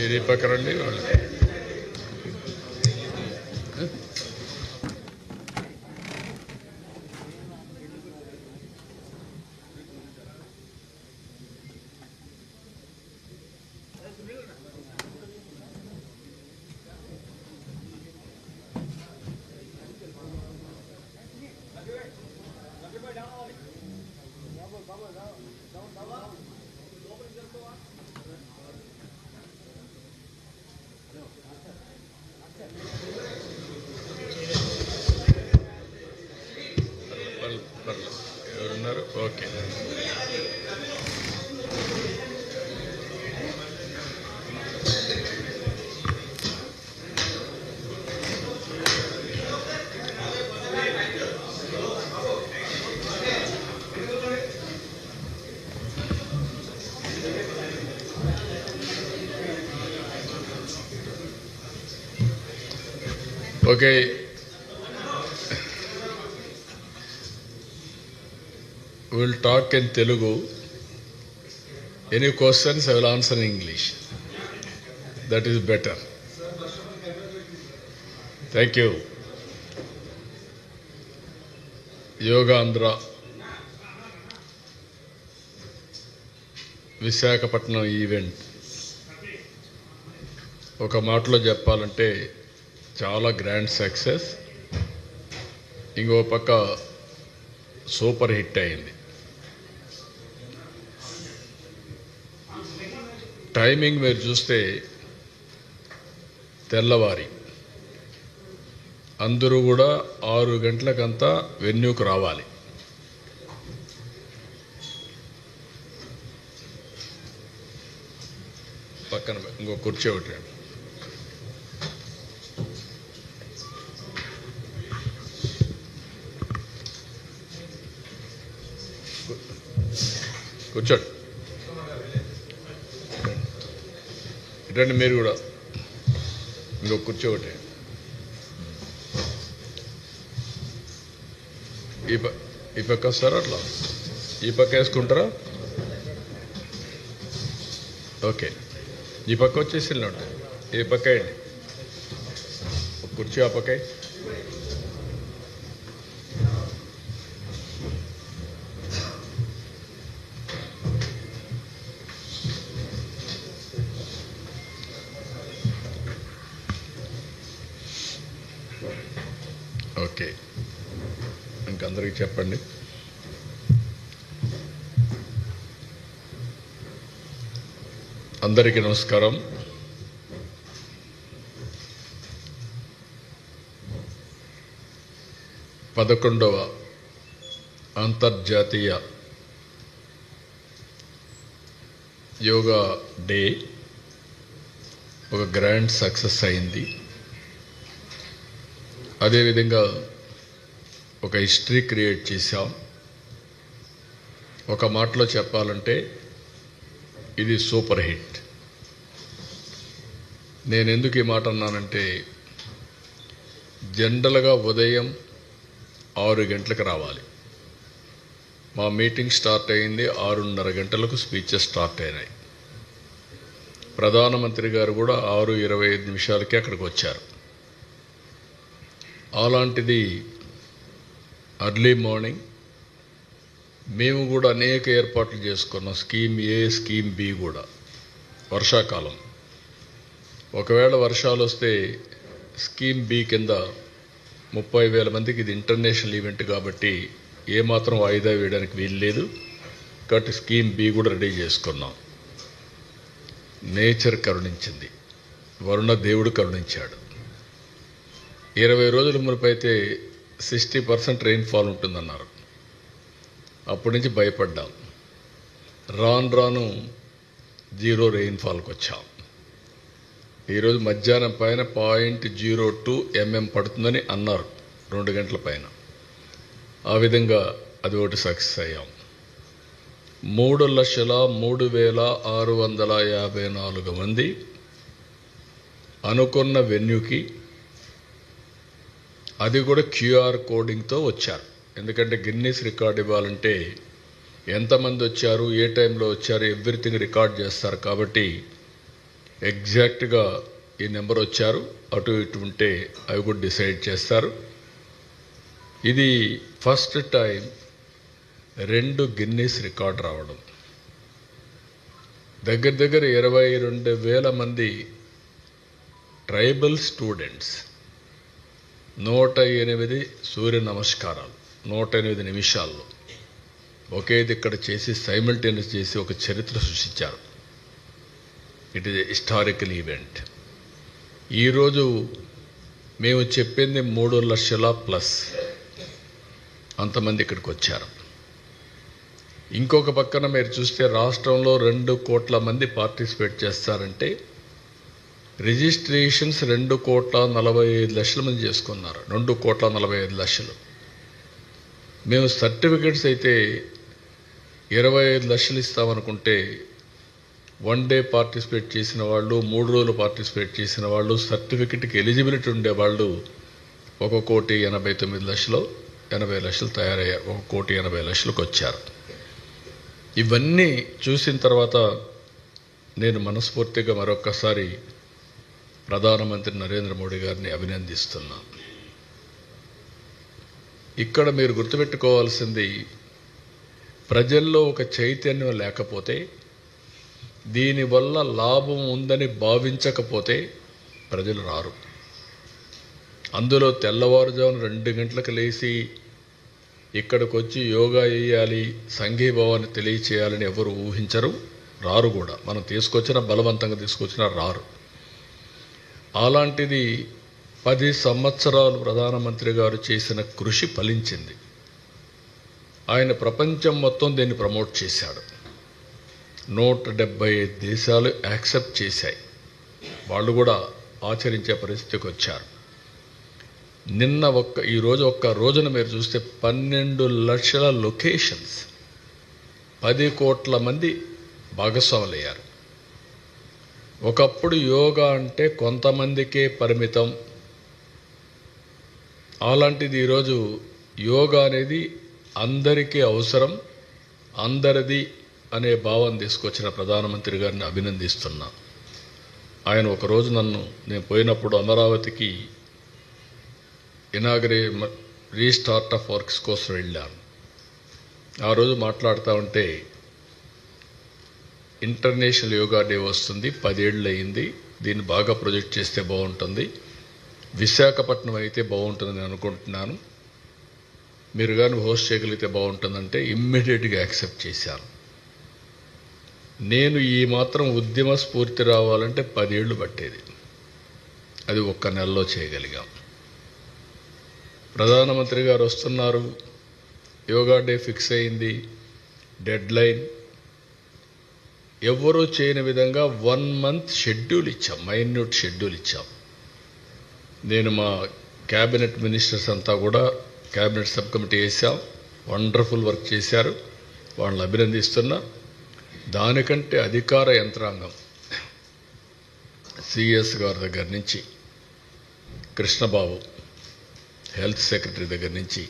మీరు ఈ పక్క రండి ఎవరున్నారు okay okay will talk in Telugu any questions I will answer in English that is better thank you Yogandhra Visakhapatnam event ఒక మాటలో చెప్పాలంటే చాలా గ్రాండ్ సక్సెస్ ఇంకో పక్క సూపర్ హిట్ అయింది. టైమింగ్ మీరు చూస్తే తెల్లవారి. అందరూ కూడా ఆరు గంటలకంతా వెన్యూకు రావాలి. పక్కన ఇంకో కుర్చీ ఒకటి కూర్చోండి. ఇటండి మీరు కూడా. ఇంకో కూర్చో ఒకటి. ఈ ప ఈ పక్క వస్తారా అట్లా? ఈ పక్క వేసుకుంటారా? ఓకే. ఈ పక్క వచ్చేసి ఉంటాయి ఈ పక్క వేయండి. ఒక కుర్చీ ఆ పక్క ఓకే. ఇంకందరికి చెప్పండి. అందరికీ నమస్కారం. పదకొండవ అంతర్జాతీయ యోగా డే ఒక గ్రాండ్ సక్సెస్ అయింది. అదేవిధంగా ఒక హిస్టరీ క్రియేట్ చేశాం. ఒక మాటలో చెప్పాలంటే ఇది సూపర్ హిట్. నేను ఎందుకు ఈ మాట అన్నానంటే జనరల్గా ఉదయం ఆరు గంటలకు రావాలి. మా మీటింగ్ స్టార్ట్ అయింది ఆరున్నర గంటలకు స్పీచెస్ స్టార్ట్ అయినాయి. ప్రధానమంత్రి గారు కూడా ఆరు ఇరవై ఐదు నిమిషాలకి అక్కడికి వచ్చారు. అలాంటిది అర్లీ మార్నింగ్ మేము కూడా అనేక ఏర్పాట్లు చేసుకున్నాం. స్కీమ్ ఏ స్కీమ్ బి కూడా వర్షాకాలం. ఒకవేళ వర్షాలు వస్తే స్కీమ్ బి కింద ముప్పై వేల మందికి ఇది ఇంటర్నేషనల్ ఈవెంట్ కాబట్టి ఏమాత్రం వాయిదా వేయడానికి వీలు లేదు కాబట్టి స్కీమ్ బి కూడా రెడీ చేసుకున్నాం. నేచర్ కరుణించింది. వరుణ దేవుడు కరుణించాడు. ఇరవై రోజుల మునుపు అయితే సిక్స్టీ పర్సెంట్ రెయిన్ఫాల్ ఉంటుందన్నారు. అప్పటి నుంచి భయపడ్డాం. రాను రాను జీరో రెయిన్ఫాల్కి వచ్చాం. ఈరోజు మధ్యాహ్నం పైన పాయింట్ జీరో టూ ఎంఎం పడుతుందని అన్నారు. రెండు గంటల పైన. ఆ విధంగా అది ఒకటి సక్సెస్ అయ్యాం. మూడు లక్షల మూడు వేల ఆరు వందల యాభై నాలుగు మంది అనుకున్న వెన్యూకి అది కూడా క్యూఆర్ కోడింగ్తో వచ్చారు. ఎందుకంటే గిన్నీస్ రికార్డ్ ఇవ్వాలంటే ఎంతమంది వచ్చారు ఏ టైంలో వచ్చారు ఎవ్రీథింగ్ రికార్డ్ చేస్తారు. కాబట్టి ఎగ్జాక్ట్గా ఈ నెంబర్ వచ్చారు. అటు ఇటు ఉంటే అవి కూడా డిసైడ్ చేస్తారు. ఇది ఫస్ట్ టైం రెండు గిన్నీస్ రికార్డ్ రావడం. దగ్గర దగ్గర ఇరవై రెండు వేల మంది ట్రైబల్ స్టూడెంట్స్ నూట ఎనిమిది సూర్య నమస్కారాలు నూట ఎనిమిది నిమిషాల్లో. ఒకే ఇక్కడ చేసి సైమిల్టేనియస్ చేసి ఒక చరిత్ర సృష్టించారు. ఇట్ ఈస్ హిస్టారికల్ ఈవెంట్ ఈరోజు మేము చెప్పింది మూడు లక్షల ప్లస్ అంతమంది ఇక్కడికి వచ్చారు. ఇంకొక పక్కన మీరు చూస్తే రాష్ట్రంలో రెండు కోట్ల మంది పార్టిసిపేట్ చేస్తారంటే రిజిస్ట్రేషన్స్ రెండు కోట్ల నలభై ఐదు లక్షల మంది చేసుకున్నారు. రెండు కోట్ల నలభై ఐదు లక్షలు. మేము సర్టిఫికెట్స్ అయితే ఇరవై ఐదు లక్షలు ఇస్తామనుకుంటే వన్ డే పార్టిసిపేట్ చేసిన వాళ్ళు మూడు రోజులు పార్టిసిపేట్ చేసిన వాళ్ళు సర్టిఫికెట్కి ఎలిజిబిలిటీ ఉండే వాళ్ళు ఒక కోటి ఎనభై తొమ్మిది లక్షలు ఎనభై లక్షలు తయారయ్యారు ఒక కోటి ఎనభై లక్షలకు వచ్చారు. ఇవన్నీ చూసిన తర్వాత నేను మనస్ఫూర్తిగా మరొక్కసారి ప్రధానమంత్రి నరేంద్ర మోడీ గారిని అభినందిస్తున్నాను ఇక్కడ మీరు గుర్తుపెట్టుకోవాల్సింది ప్రజల్లో ఒక చైతన్యం లేకపోతే దీనివల్ల లాభం ఉందని భావించకపోతే ప్రజలు రారు. అందులో తెల్లవారుజామున రెండు గంటలకు లేచి ఇక్కడికి వచ్చి యోగా చేయాలి సంఘీభావాన్ని తెలియచేయాలని ఎవరు ఊహించరు రారు కూడా. మనం తీసుకొచ్చిన బలవంతంగా తీసుకొచ్చినా రారు. అలాంటిది పది సంవత్సరాలు ప్రధానమంత్రి గారు చేసిన కృషి ఫలించింది. ఆయన ప్రపంచం మొత్తం దీన్ని ప్రమోట్ చేశాడు. నూట డెబ్బై ఐదు దేశాలు యాక్సెప్ట్ చేశాయి. వాళ్ళు కూడా ఆచరించే పరిస్థితికి వచ్చారు. నిన్న ఒక్క ఈరోజు ఒక్క రోజున మీరు చూస్తే పన్నెండు లక్షల లొకేషన్స్. పది కోట్ల మంది భాగస్వాములయ్యారు. ఒకప్పుడు యోగా అంటే కొంతమందికే పరిమితం. అలాంటిది ఈరోజు యోగా అనేది అందరికీ అవసరం అందరిది అనే భావం తీసుకొచ్చిన ప్రధానమంత్రి గారిని అభినందిస్తున్నా. ఆయన ఒకరోజు నన్ను నేను పోయినప్పుడు అమరావతికి ఇనాగరే రీస్టార్ట్ ఆఫ్ వర్క్స్ కోసం వెళ్ళాను. ఆ రోజు మాట్లాడుతూ ఉంటే ఇంటర్నేషనల్ యోగా డే వస్తుంది. పదేళ్ళు అయింది. దీన్ని బాగా ప్రొజెక్ట్ చేస్తే బాగుంటుంది. విశాఖపట్నం అయితే బాగుంటుందని అనుకుంటున్నాను. మీరు కానీ హోస్ట్ చేయగలిగితే బాగుంటుందంటే ఇమ్మీడియట్గా యాక్సెప్ట్ చేశాను. నేను ఈ మాత్రం ఉద్యమ స్ఫూర్తి రావాలంటే పదేళ్ళు పట్టేది. అది ఒక్క నెలలో చేయగలిగాం. ప్రధానమంత్రి గారు వస్తున్నారు. యోగా డే ఫిక్స్ అయింది. డెడ్ లైన్ ఎవరూ చేయని విధంగా వన్ మంత్ షెడ్యూల్ ఇచ్చాం మైన్యూట్ షెడ్యూల్ ఇచ్చాం. నేను మా క్యాబినెట్ మినిస్టర్స్ అంతా కూడా క్యాబినెట్ సబ్ కమిటీ వేసాం వండర్ఫుల్ వర్క్ చేశారు వాళ్ళని అభినందిస్తున్నా. దానికంటే అధికార యంత్రాంగం సిఎస్ గారి దగ్గర నుంచి కృష్ణబాబు హెల్త్ సెక్రటరీ దగ్గర నుంచి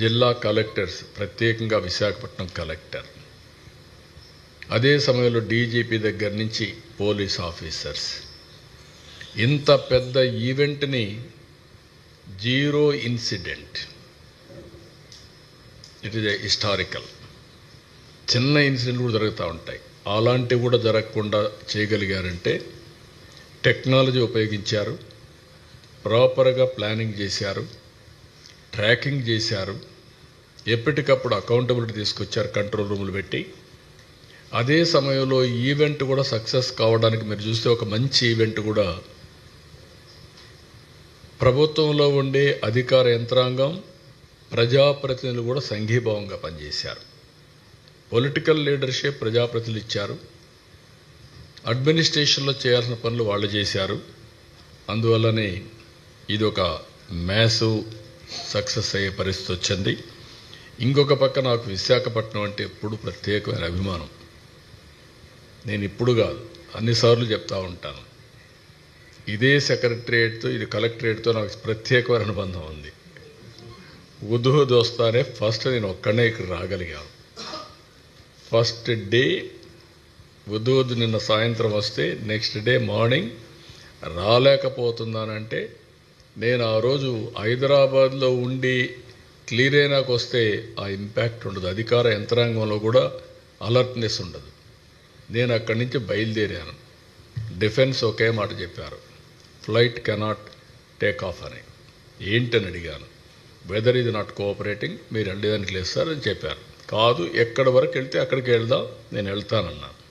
జిల్లా కలెక్టర్స్ ప్రత్యేకంగా విశాఖపట్నం కలెక్టర్ అదే సమయంలో డీజీపీ దగ్గర నుంచి పోలీస్ ఆఫీసర్స్. ఇంత పెద్ద ఈవెంట్ని zero incident. It is historical చిన్న ఇన్సిడెంట్ కూడా జరుగుతూ ఉంటాయి. అలాంటివి కూడా జరగకుండా చేయగలిగారంటే టెక్నాలజీ ఉపయోగించారు ప్రాపర్గా ప్లానింగ్ చేశారు ట్రాకింగ్ చేశారు ఎప్పటికప్పుడు అకౌంటబిలిటీ తీసుకొచ్చారు కంట్రోల్ రూములు పెట్టి అదే సమయంలో ఈవెంట్ కూడా సక్సెస్ కావడానికి మీరు చూస్తే ఒక మంచి ఈవెంట్ కూడా. ప్రభుత్వంలో ఉండే అధికార యంత్రాంగం ప్రజాప్రతినిధులు కూడా సంఘీభావంగా పనిచేశారు. పొలిటికల్ లీడర్షిప్ ప్రజాప్రతినిధులు ఇచ్చారు. అడ్మినిస్ట్రేషన్లో చేయాల్సిన పనులు వాళ్ళు చేశారు. అందువల్లనే ఇది ఒక మ్యాసివ్ సక్సెస్ అయ్యే పరిస్థితి వచ్చింది. ఇంకొక పక్క నాకు విశాఖపట్నం అంటే ఎప్పుడు ప్రత్యేకమైన అభిమానం. నేను ఇప్పుడు కాదు అన్నిసార్లు చెప్తా ఉంటాను. ఇదే సెక్రటరియేట్తో ఇది కలెక్టరేట్తో నాకు ప్రత్యేకమైన అనుబంధం ఉంది. ఉదుహు దోస్తానే ఫస్ట్ నేను ఒక్కడనే ఇక్కడ రాగలిగాను. ఫస్ట్ డే వద్దు నిన్న సాయంత్రం వస్తే నెక్స్ట్ డే మార్నింగ్ రాలేకపోతున్నానంటే నేను ఆ రోజు హైదరాబాద్లో ఉండి క్లియర్ అయినాకొస్తే ఆ ఇంపాక్ట్ ఉండదు. అధికార యంత్రాంగంలో కూడా అలర్ట్నెస్ ఉండదు. నేను అక్కడి నుంచి బయలుదేరాను. డిఫెన్స్ ఒకే మాట చెప్పారు. ఫ్లైట్ కెనాట్ టేక్ ఆఫ్ అని. ఏంటని అడిగాను. వెదర్ ఇది నాట్ కోఆపరేటింగ్ మీరు వెళ్ళేదానికి లేదు సార్ అని చెప్పారు. కాదు ఎక్కడి వరకు వెళ్తే అక్కడికి వెళ్దాం నేను వెళ్తానన్నాను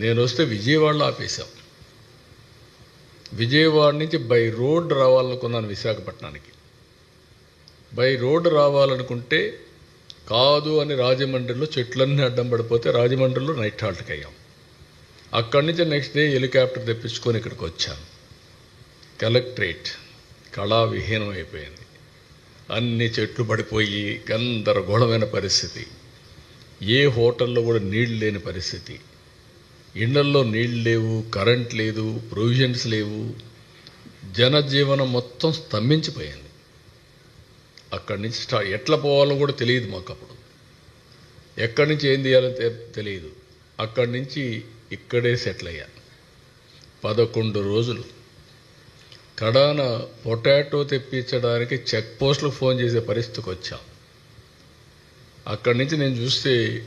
నేను వస్తే విజయవాడలో ఆపేశాం. విజయవాడ నుంచి బై రోడ్ రావాలనుకున్నాను విశాఖపట్నానికి. బై రోడ్ రావాలనుకుంటే కాదు అని రాజమండ్రిలో చెట్లన్నీ అడ్డం పడిపోతే రాజమండ్రిలో నైట్ హాల్ట్కి అయ్యాం. అక్కడి నుంచి నెక్స్ట్ డే హెలికాప్టర్ తెప్పించుకొని ఇక్కడికి వచ్చాం. కలెక్టరేట్ కళా విహీనం అయిపోయింది. అన్ని చెట్లు పడిపోయి గందరగోళమైన పరిస్థితి. ఏ హోటల్లో కూడా నీళ్ళు లేని పరిస్థితి. ఇళ్ళల్లో నీళ్ళు లేవు కరెంట్ లేదు ప్రొవిజన్స్ లేవు. జనజీవనం మొత్తం స్తంభించిపోయింది. అక్కడి నుంచి స్టా ఎట్లా పోవాలో కూడా తెలియదు మాకు అప్పుడు. ఎక్కడి నుంచి ఏం చేయాలో తెలియదు. అక్కడి నుంచి ఇక్కడే సెటిల్ అయ్యా. పదకొండు రోజులు. కడాన పొటాటో తెప్పించడానికి చెక్ పోస్టులకు ఫోన్ చేసే పరిస్థితికి వచ్చాం. అక్కడి నుంచి నేను చూస్తే